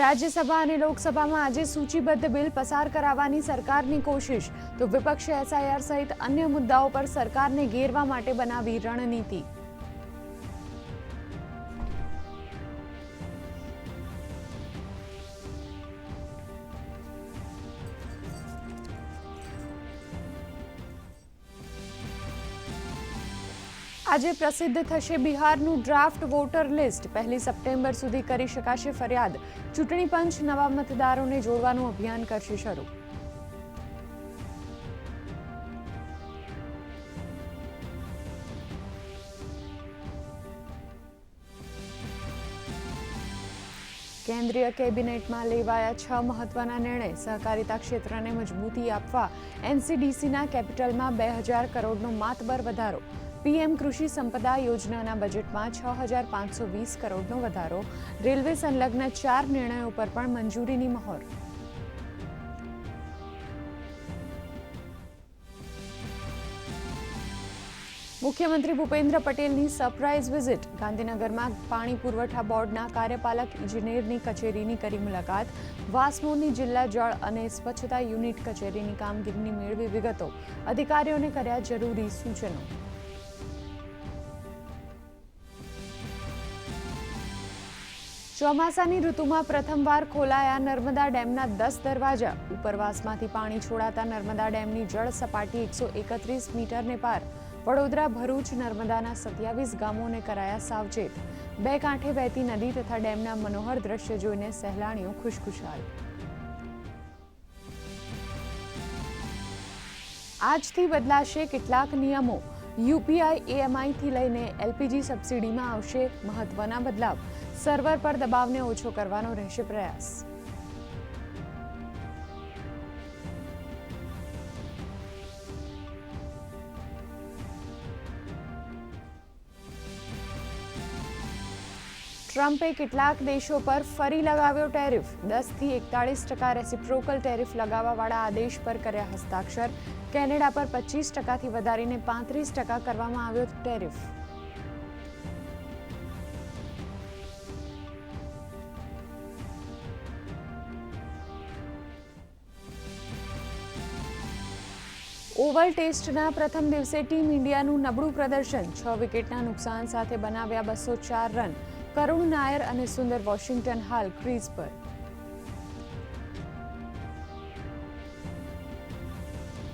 રાજ્યસભા અને લોકસભામાં આજે સૂચિબદ્ધ બિલ પસાર કરાવવાની સરકારની કોશિશ. તો વિપક્ષે, એસઆઈઆર સહિત અન્ય મુદ્દાઓ પર સરકારને ઘેરવા માટે બનાવી રણનીતિ. આજે પ્રસિદ્ધ થશે બિહારનું ડ્રાફ્ટ વોટર લિસ્ટ. પહેલી સપ્ટેમ્બર સુધી કરી શકાશે ફરિયાદ. ચૂંટણી પંચ નવા મતદારોને જોડવાનું અભિયાન કરશે શરૂ. કેન્દ્રીય કેબિનેટમાં લેવાયા છ મહત્વના નિર્ણય. સહકારિતા ક્ષેત્રને મજબૂતી આપવા. એનસીડીસીના કેપિટલમાં બે હજાર કરોડનો માતબર વધારો. પીએમ કૃષિ સંપદા યોજનાના બજેટમાં છ હજાર પાંચસો વીસ કરોડનો વધારો, રેલવે સંલગ્ન ચાર નિર્ણયો પર પણ મંજૂરીની મહોર. મુખ્યમંત્રી ભૂપેન્દ્ર પટેલની સરપ્રાઇઝ વિઝિટ, ગાંધીનગરમાં પાણી પુરવઠા બોર્ડના કાર્યપાલક ઇજનેરની કચેરીની કરી મુલાકાત વાસ્મોની જિલ્લા જળ અને સ્વચ્છતા યુનિટ કચેરીની કામગીરીની મેળવી વિગતો, અધિકારીઓને કર્યા જરૂરી સૂચનો. ચોમાસાની ઋતુમાં પ્રથમવાર ખોલાયા નર્મદા ડેમના દસ દરવાજા. ઉપરવાસમાંથી પાણી છોડાતા નર્મદા ડેમની જળ સપાટી એકસો એકત્રીસ મીટરને પાર. વડોદરા, ભરૂચ, નર્મદાના સત્યાવીસ ગામોને કરાયા સાવચેત. બે કાંઠે વહેતી નદી તથા ડેમના મનોહર દ્રશ્ય જોઈને સહેલાણીઓ ખુશખુશાલ. આજથી બદલાશે કેટલાક નિયમો. યુપીઆઈ એએમઆઈથી લઈને એલપીજી સબસિડીમાં આવશે મહત્વના બદલાવ. સર્વર પર દબાવને ઓછો કરવાનો રહેશે પ્રયાસ. ટ્રમ્પે કેટલાક દેશો પર ફરી લગાવ્યો ટેરિફ. દસથી એકતાળીસ ટકા રેસિપ્રોકલ ટેરિફ લગાવવાવાળા આદેશ પર કર્યા હસ્તાક્ષર. કેનેડા પર પચીસ ટકાથી વધારીને પાંત્રીસ ટકા કરવામાં આવ્યો ટેરિફ. ઓવલ ટેસ્ટના પ્રથમ દિવસે ટીમ ઇન્ડિયાનું નબળું પ્રદર્શન. છ વિકેટના નુકસાન સાથે બનાવ્યા બસો ચાર રન. કરુણ નાયર અને સુંદર વોશિંગ્ટન હાલ ક્રીઝ પર.